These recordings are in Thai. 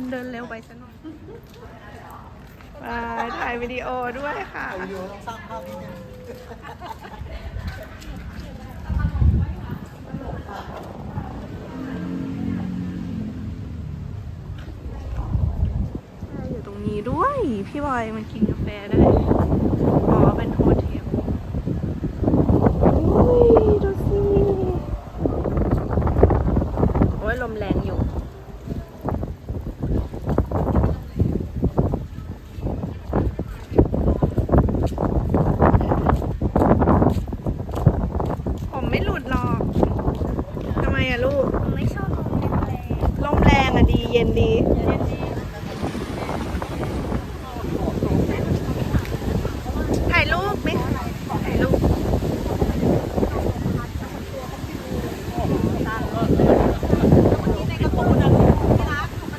คุณเดินเร็วไปซะหน่อยไปถ่ายวิดีโอด้วยค่ะวิดีโอต้องสร้างภาพนิดนึงอยู่ตรงนี้ด้วย พี่บอยมันกินกาแฟได้ อ๋อ เป็นโฮเทลอุ้ยดูสิ โอ้ยลมแรงอยู่ ผมไม่หลุดหรอก ทำไมอะลูก ไม่ชอบลมแรง ล มแรงอะดีเย็นดีถ่ายรูปไหมถ่ายรูป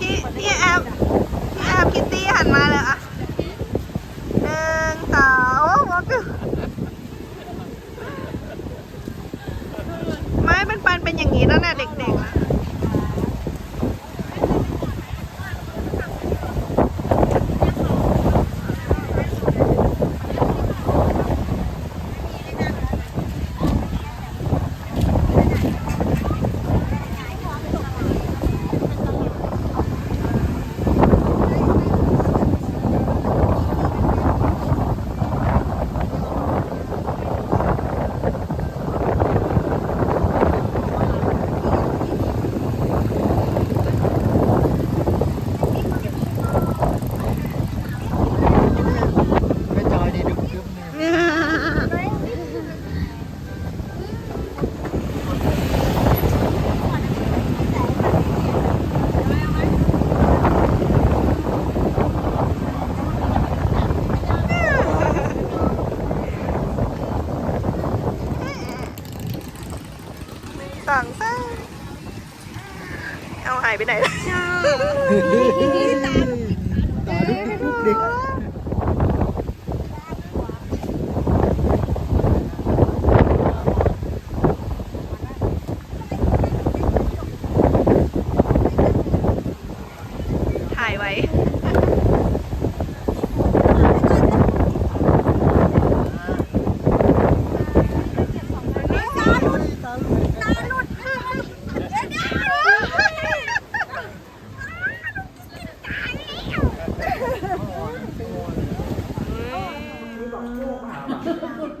พี่พี่แอมพี่แอมคิตตี้หันมาเลยอะหนึ่งสองวอกไม่เป็นปันเป็นอย่างนี้ตั้งแต่เด็กๆอะไ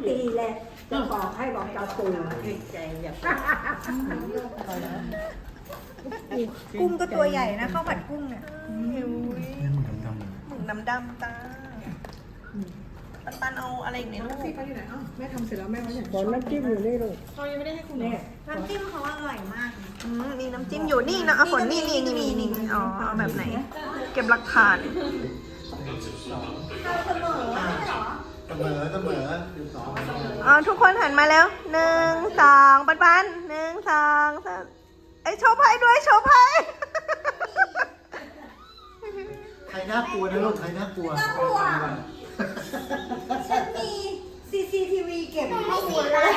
ตีเลยจะบอกให้บอกเจ้าปู่กุ้งก็ตัวใหญ่นะข้าวผัดกุ้งเนี่ยหมึกน้ำดำตาปันปันเอาอะไรอีกในลูกพี่เขาอยู่ไหนอ้าวแม่ทำเสร็จแล้วแม่ไว้ไหนบอลน้ำจิ้มอยู่นี่ลูกน้ำจิ้มเขาอร่อยมากอืมมีน้ำจิ้มอยู่นี่นะเอาฝนนี่นี่นี่นี่นี่อ๋อเอาแบบไหน เก็บหลักฐานเสมอ เสมอสองอ๋อทุกคนหันมาแล้วหนึ่งสองปันปันหนึ่งสองสามไอยโชว์ไพ่ด้วยโชว์ไพ่ ใครน่ากลัวนะลูกใครน่ากลัวฉันมี CCTV เก็บข้อมูลเลย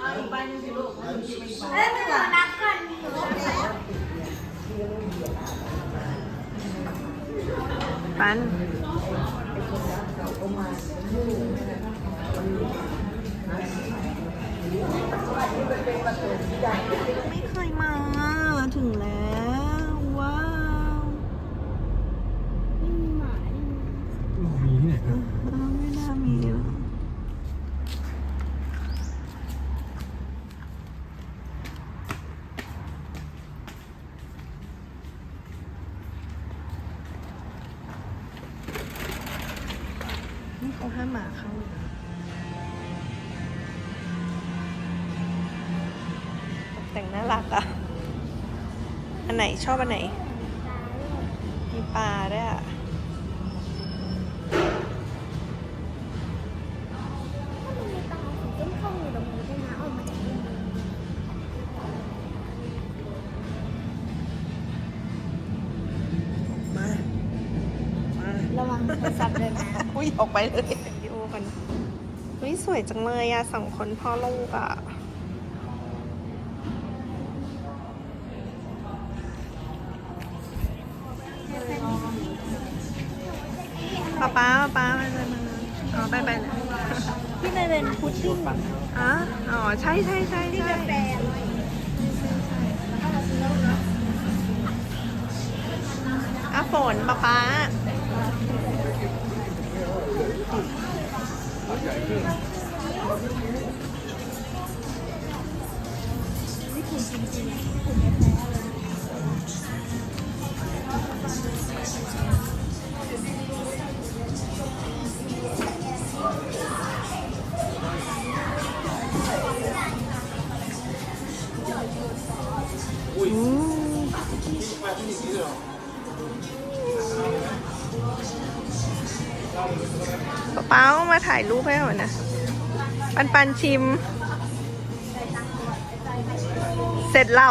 เอ้ยไม่เหลือนักกันปัน ไม่เคยมา น่ารักอะอันไหนชอบอันไหน มีปลาด้วยอะมีตาสีส้มข้องอยู่ตรงนี้ด้วยนะออกมาจากดินมามาระวังโทรศัพท์เลยนะอุ้ยออกไปเลยวิดีโอกันอุ้ยสวยจังเลยอะสองคนพ่อลูกอะ ป๊าป๊าป๊าไปเลยมาเลยอ๋อไปไปเลยที่มันเป็นพุดดิ้งอ๋ออ๋อใช่ใช่ใช่ที่ใช่ กาแฟอร่อยอะฝนป๊าป๊า ป๊าป๊ามาถ่ายรูปให้เหรอนะ ปันปันชิม เสร็จเรา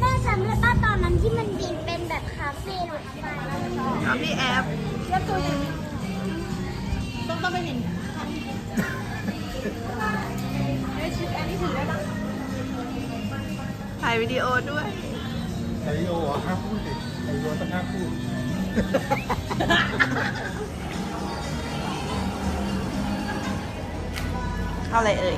แม่จำได้ป้าตอนนั้นที่มันบินเป็นแบบคาเฟ่รถไฟเอาพี่แอฟแล้วตัวอย่างต้องต้องไปเห็นถ่ายวิดีโอด้วยไอโอเหรอห้าพูดดิไอโอต้องห้าพูด เอาอะไรเอ่ย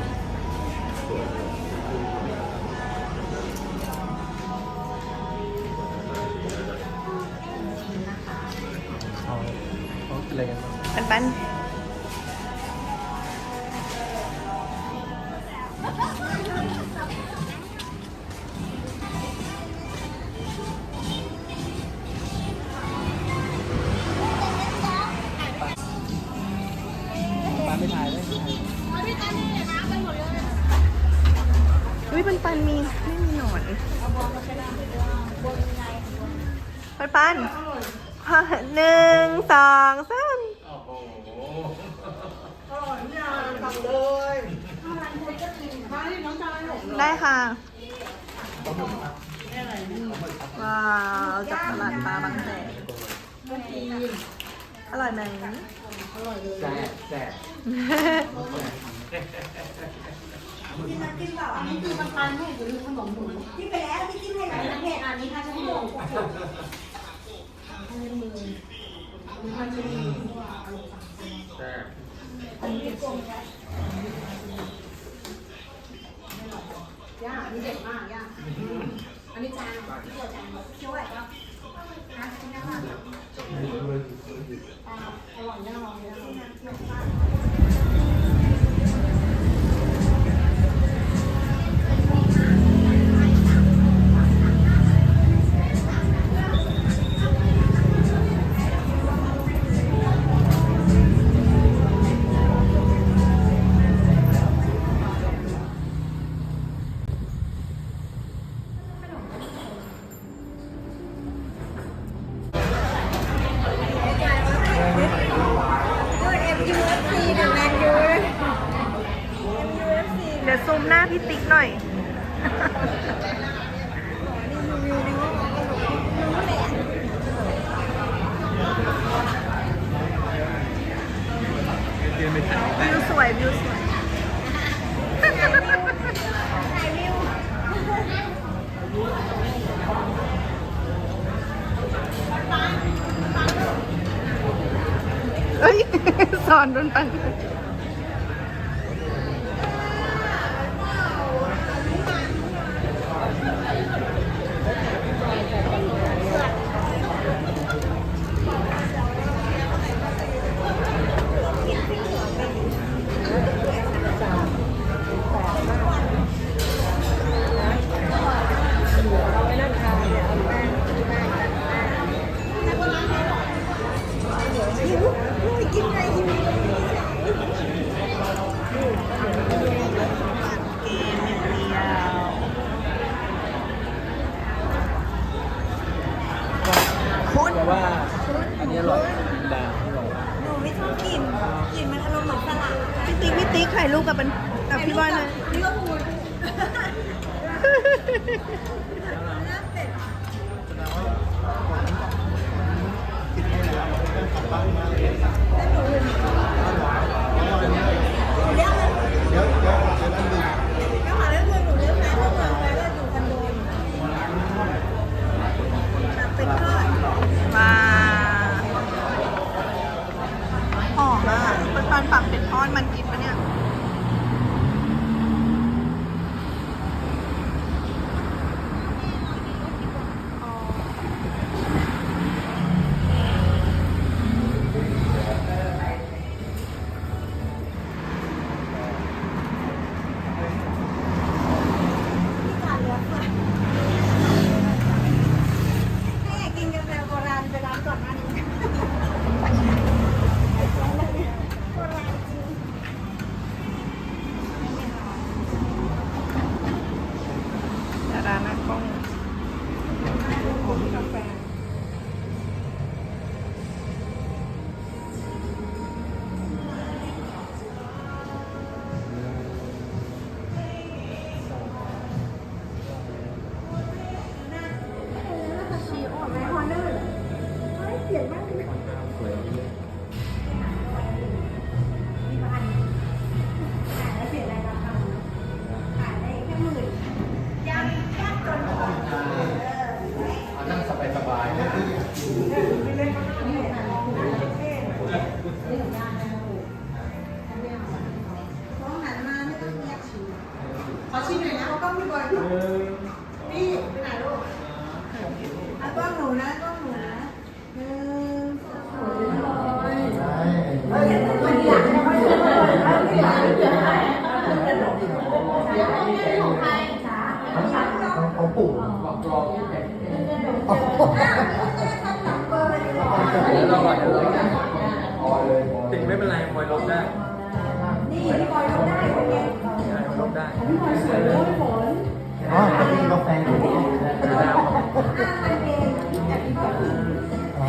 ปันปันหนึ่งสองสามโอ้โหได้ค่ะ ว้าวจากตลาดปลาบางแสนอร่อยไหมแซ่บแซ่บที่นักกินเปล่าอันนี้คือมันปันให้หรือขนมหมูที่ไปแล้วที่กินให้หลายประเทศอันนี้ค่ะชั่วโมง แซ่บย่าอันนี้เด็ดมากย่าอันนี้จานที่ตัวจานเคี้ยวไหวป่ะนะกินได้ป่ะอร่อยแน่นอนเลยนอนเซูมหน้าพี่ติ๊กหน่อยวิวสวยวิวสวยเอ้ยสอนโดนปันกินไงหิว เกมอย่างเดียว คุณ แต่ว่าอันนี้อร่อยดาอร่อย หนูไม่ชอบกินกลิ่นมันอารมณ์เหมือนสลัด พี่ติ๊กพี่ติ๊ก ถ่ายรูปกับเป็นกับพี่บอยหน่อยนี่ก็พูดเดี๋ยวเดี๋ยวเดี๋ยว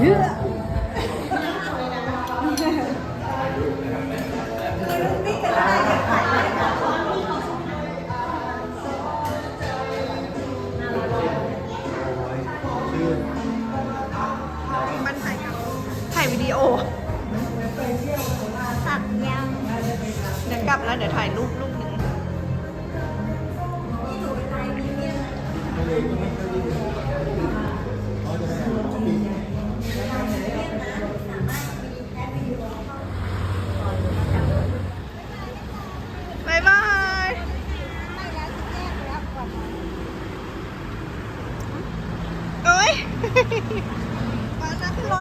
ถ่ายวิดีโอ สับยังเดี๋ยวกลับแล้วเดี๋ยวถ่ายรูปรูปหนึ่ง